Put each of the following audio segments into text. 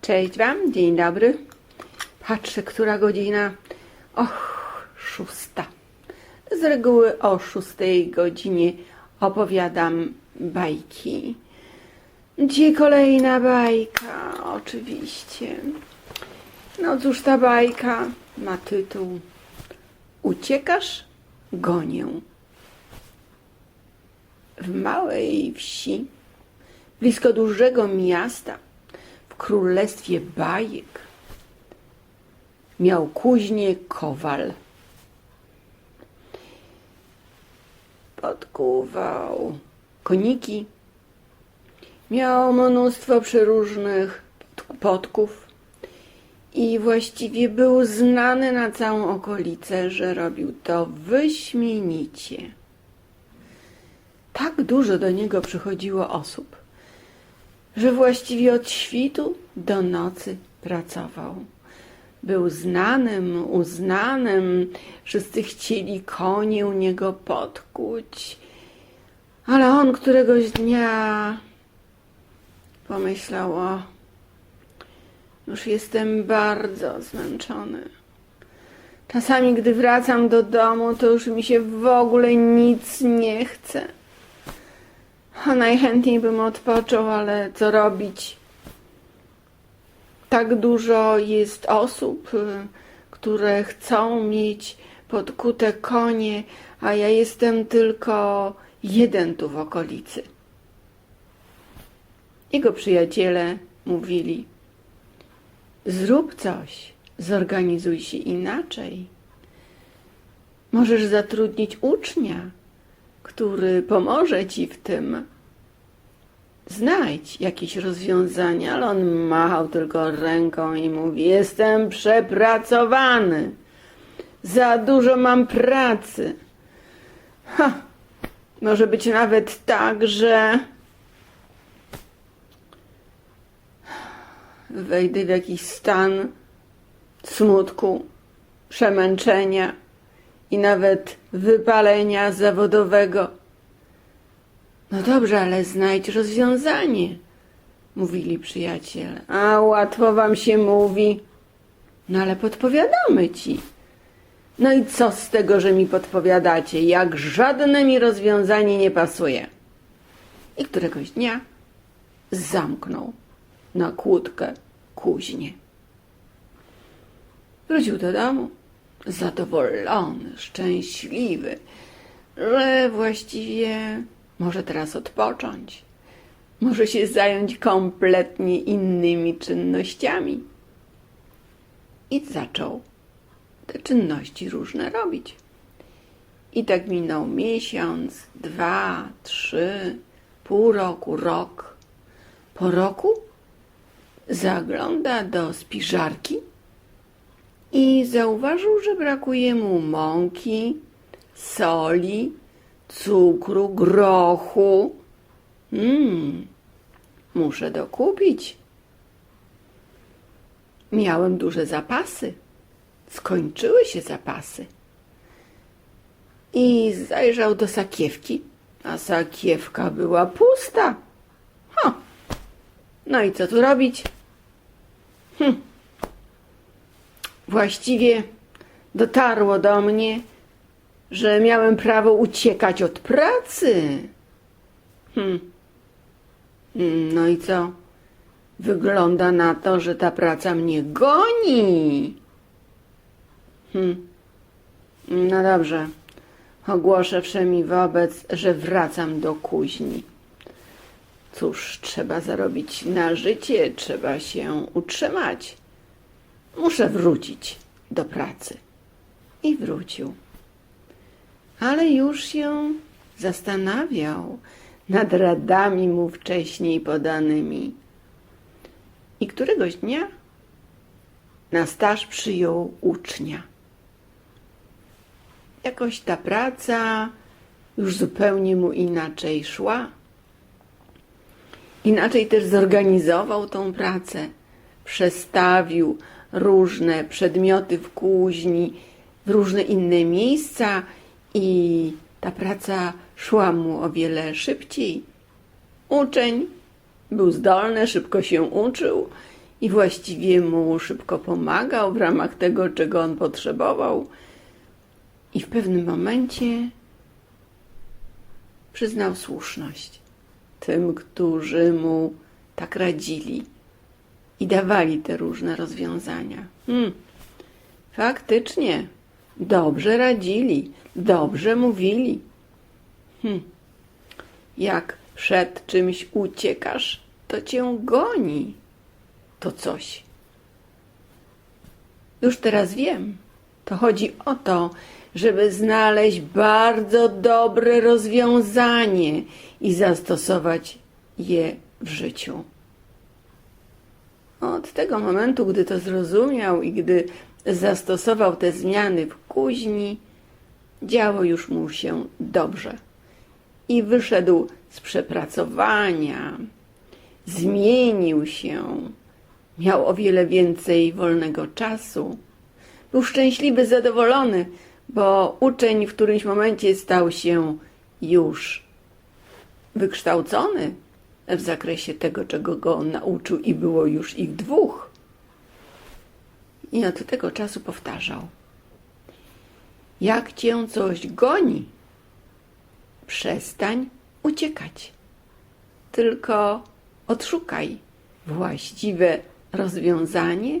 Cześć Wam, dzień dobry. Patrzę, która godzina. Och, szósta. Z reguły o szóstej godzinie opowiadam bajki. Dzisiaj kolejna bajka, oczywiście. No cóż, ta bajka ma tytuł Uciekasz? Gonię. W małej wsi, blisko dużego miasta, królestwie bajek, miał kuźnię kowal. Podkuwał koniki, miał mnóstwo przeróżnych podków i właściwie był znany na całą okolicę, że robił to wyśmienicie. Tak dużo do niego przychodziło osób, że właściwie od świtu do nocy pracował. Był znanym, uznanym, wszyscy chcieli konie u niego podkuć, ale on któregoś dnia pomyślał, o, już jestem bardzo zmęczony. Czasami, gdy wracam do domu, to już mi się w ogóle nic nie chce. Najchętniej bym odpoczął, ale co robić? Tak dużo jest osób, y, które chcą mieć podkute konie, a ja jestem tylko jeden tu w okolicy. Jego przyjaciele mówili: Zrób coś, zorganizuj się inaczej. Możesz zatrudnić ucznia, który pomoże ci w tym. Znajdź jakieś rozwiązanie, ale on machał tylko ręką i mówi: Jestem przepracowany. Za dużo mam pracy. Ha, może być nawet tak, że wejdę w jakiś stan smutku, przemęczenia i nawet wypalenia zawodowego. No dobrze, ale znajdź rozwiązanie, mówili przyjaciele. A łatwo wam się mówi. No ale podpowiadamy ci. No i co z tego, że mi podpowiadacie, jak żadne mi rozwiązanie nie pasuje? I któregoś dnia zamknął na kłódkę kuźnię. Wrócił do domu zadowolony, szczęśliwy, że właściwie może teraz odpocząć. Może się zająć kompletnie innymi czynnościami. I zaczął te czynności różne robić. I tak minął miesiąc, dwa, trzy, pół roku, rok. Po roku zagląda do spiżarki i zauważył, że brakuje mu mąki, soli, cukru, grochu. Mmm, muszę dokupić. Miałem duże zapasy. Skończyły się zapasy. I zajrzał do sakiewki, a sakiewka była pusta. Ha! No i co tu robić? Hm. Właściwie dotarło do mnie, że miałem prawo uciekać od pracy. Hm. No i co? Wygląda na to, że ta praca mnie goni. Hm. No dobrze. Ogłoszę wszemi wobec, że wracam do kuźni. Cóż, trzeba zarobić na życie, trzeba się utrzymać. Muszę wrócić do pracy. I wrócił. Ale już się zastanawiał nad radami mu wcześniej podanymi. I któregoś dnia na staż przyjął ucznia. Jakoś ta praca już zupełnie mu inaczej szła. Inaczej też zorganizował tą pracę. Przestawił różne przedmioty w kuźni, w różne inne miejsca i ta praca szła mu o wiele szybciej. Uczeń był zdolny, szybko się uczył i właściwie mu szybko pomagał w ramach tego, czego on potrzebował. I w pewnym momencie przyznał słuszność tym, którzy mu tak radzili i dawali te różne rozwiązania. Hmm. Faktycznie, dobrze radzili, dobrze mówili. Hmm. Jak przed czymś uciekasz, to cię goni. To coś. Już teraz wiem. To chodzi o to, żeby znaleźć bardzo dobre rozwiązanie i zastosować je w życiu. Od tego momentu, gdy to zrozumiał i gdy zastosował te zmiany w kuźni, działo już mu się dobrze. I wyszedł z przepracowania, zmienił się, miał o wiele więcej wolnego czasu. Był szczęśliwy, zadowolony, bo uczeń w którymś momencie stał się już wykształcony w zakresie tego, czego go on nauczył, i było już ich dwóch. I od tego czasu powtarzał: Jak cię coś goni, przestań uciekać, tylko odszukaj właściwe rozwiązanie,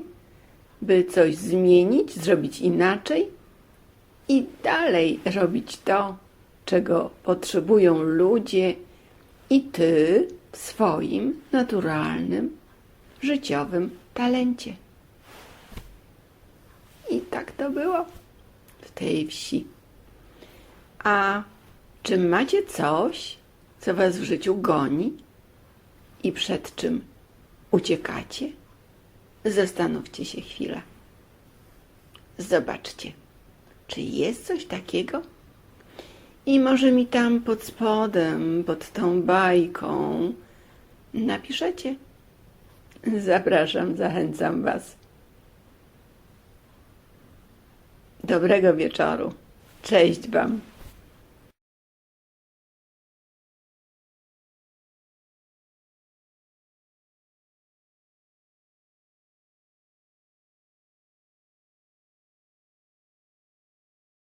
by coś zmienić, zrobić inaczej i dalej robić to, czego potrzebują ludzie i ty swoim naturalnym, życiowym talencie. I tak to było w tej wsi. A czy macie coś, co was w życiu goni i przed czym uciekacie? Zastanówcie się chwilę. Zobaczcie, czy jest coś takiego? I może mi tam pod spodem, pod tą bajką napiszecie. Zapraszam, zachęcam Was. Dobrego wieczoru. Cześć Wam.